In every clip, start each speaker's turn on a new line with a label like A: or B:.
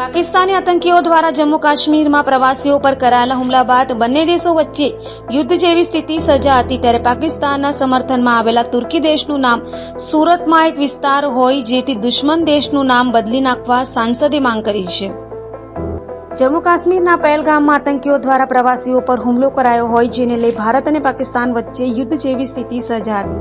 A: પાકિસ્તાની આતંકીઓ દ્વારા જમ્મુ કાશ્મીરમાં પ્રવાસીઓ પર કરાયેલા હુમલા બાદ બંને દેશો વચ્ચે યુદ્ધ જેવી સ્થિતિ સર્જાતી ત્યારે પાકિસ્તાનના સમર્થનમાં આવેલા તુર્કી દેશનું નામ સુરતમાં એક વિસ્તાર હોય જેથી દુશ્મન દેશનું નામ બદલી નાખવા સાંસદે માંગ કરી છે. જમ્મુ કાશ્મીરના પહેલગામમાં આતંકીઓ દ્વારા પ્રવાસીઓ પર હુમલો કરાયો હોય જેને લઈ ભારત અને પાકિસ્તાન વચ્ચે યુદ્ધ જેવી સ્થિતિ સર્જાતી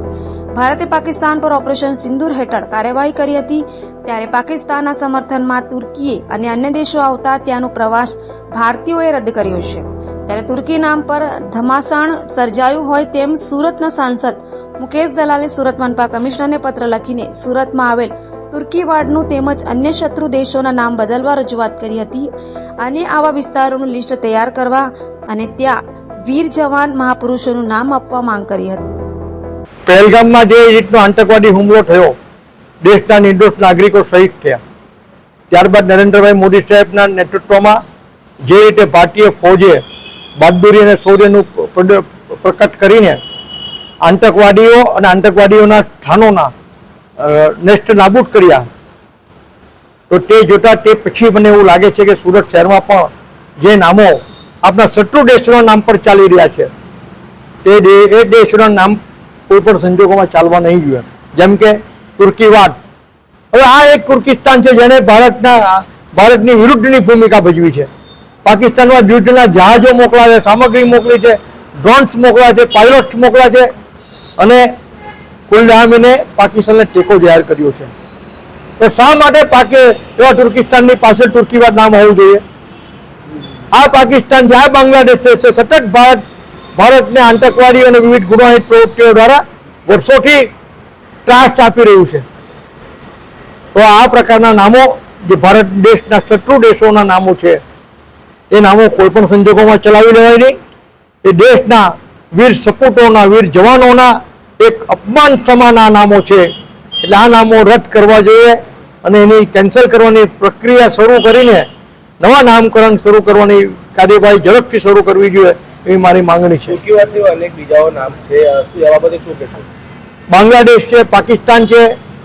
A: ભારતે પાકિસ્તાન પર ઓપરેશન સિંદૂર હેઠળ કાર્યવાહી કરી હતી. ત્યારે પાકિસ્તાનના સમર્થનમાં તુર્કીએ અને અન્ય દેશો આવતા ત્યાંનો પ્રવાસ ભારતીયોએ રદ કર્યો છે. ત્યારે તુર્કી નામ પર ધમાસાણ સર્જાયું હોય તેમ સુરતના સાંસદ મુકેશ દલાલે સુરત મનપા કમિશનરને પત્ર લખીને સુરતમાં આવેલ તુર્કી વાડનું તેમજ અન્ય શત્રુ દેશોના નામ બદલવા રજૂઆત કરી હતી. અને આવા વિસ્તારોનું લિસ્ટ તૈયાર કરવા અને ત્યાં વીર જવાન મહાપુરુષોનું નામ આપવા માંગ કરી હતી.
B: પહેલગામમાં જે રીતનો આતંકવાદી હુમલો થયો, દેશના નિર્દોષ નાગરિકો શહીદ થયા. ત્યારબાદ નરેન્દ્રભાઈ મોદી સાહેબના નેતૃત્વમાં જે રીતે ભારતીય ફૌજે બહાદુરી અને શૌર્યનું પ્રકટ કરીને આતંકવાદીઓ અને આતંકવાદીઓના સ્થાનોના અ, નેસ્ત નાબૂદ કર્યા. તો તે જોતા તે પછી મને એવું લાગે છે કે સુરત શહેરમાં પણ જે નામો આપણા શત્રુ દેશોના નામ પર ચાલી રહ્યા છે તે એ દેશના નામ કોઈ પણ સંજોગોમાં ચાલવા નહીં જોઈએ. જેમ કે તુર્કીવાદ. હવે આ એક તુર્કિસ્તાન છે જેને ભારતના ભારતની વિરુદ્ધની ભૂમિકા ભજવી છે. પાકિસ્તાનમાં યુદ્ધના જહાજો મોકલ્યા છે સામગ્રી મોકલી છે ડ્રોન્સ મોકલા છે પાયલોટ્સ મોકલા છે અને કુલગામીને પાકિસ્તાનને ટેકો જાહેર કર્યો છે. તો શા માટે પાકે એવા તુર્કિસ્તાનની પાછળ તુર્કીવાદ નામ હોવું જોઈએ? આ પાકિસ્તાન જે આ બાંગ્લાદેશ છે સતત ભારત, ભારતને આતંકવાદી અને વિવિધ ગુનાહિત પ્રવૃત્તિઓ દ્વારા વર્ષોથી ત્રાસ આપી રહ્યું છે. તો આ પ્રકારના નામો જે ભારત દેશના શત્રુ દેશોના નામો છે, એ નામો કોઈ પણ સંજોગોમાં ચલાવી લેવાય નહીં. એ દેશના વીર સપૂતોના, વીર જવાનોના એક અપમાન સમાન આ નામો છે. એટલે આ નામો રદ કરવા જોઈએ અને એની કેન્સલ કરવાની પ્રક્રિયા શરૂ કરીને નવા નામકરણ શરૂ કરવાની કાર્યવાહી ઝડપથી શરૂ કરવી જોઈએ એવી મારી માંગણી છે.
C: અનેક બીજાઓ નામ છે. શું
B: બાંગ્લાદેશ છે પાકિસ્તાન છે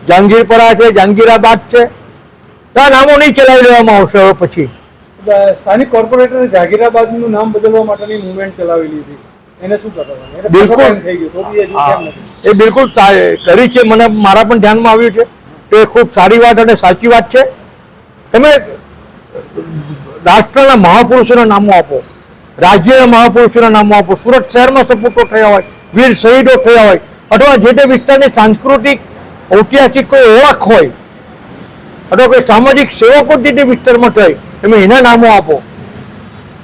B: જહાંગીરપરા છે જહાંગીરાબાદ છે. આ નામો નહીં ચલાવી લેવામાં આવશે હવે પછી.
D: સ્થાનિક કોર્પોરેટરે જાગીરાબાદનું નામ બદલવા માટેની મુવમેન્ટ ચલાવેલી હતી.
B: બિલકુલ. એ બિલકુલ કરી છે મને મારા પણ ધ્યાનમાં આવ્યું છે તો એ ખૂબ સારી વાત અને સાચી વાત છે. તમે રાષ્ટ્રના મહાપુરુષોના નામો આપો રાજ્યના મહાપુરુષોના નામો આપો સુરત શહેરમાં સપોર્ટો થયા હોય વીર શહીદો થયા હોય અથવા જે તે વિસ્તારની સાંસ્કૃતિક ઐતિહાસિક કોઈ ઓળખ હોય અથવા કોઈ સામાજિક સેવકો જે તે વિસ્તારમાં થાય તમે એના નામો આપો.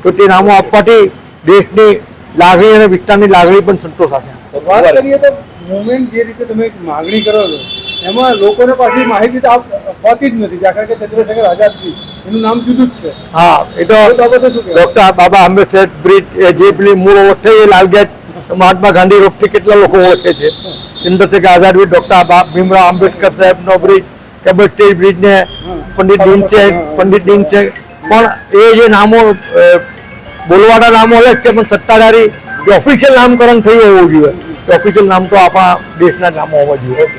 B: તો તે નામો આપવાથી દેશની લાગણી અને વિસ્તારની લાગણી પણ સંતોષાશે
D: વાત કરીએ તો મુવમેન્ટ જે રીતે તમે માંગણી કરો છો એમાં લોકોને પાછી માહિતી આપ- અપાતી જ નથી. દાખલા કે ચંદ્રશેખર આઝાદજી એનું નામ જુદું જ છે.
B: હા એ તો? ડોક્ટર બાબા આંબેડકર બ્રિજ જે પેલી મૂળ ઓળખે એ લાલગેટ મહાત્મા ગાંધી રોડથી કેટલા લોકો ઓળખે છે? ચંદ્રશેખર આઝાદ બ્રિજ ડોક્ટર ભીમરાવ આંબેડકર સાહેબનો બ્રિજ કેબલ સ્ટેજ બ્રિજ ને પંડિત છે પંડિત દીનચંદ પણ એ જે નામો બોલવાના નામો અલગ છે પણ સત્તાધારી ઓફિશિયલ નામકરણ થયું હોવું જોઈએ. ઓફિશિયલ નામ તો આપણા દેશના નામો હોવા જોઈએ.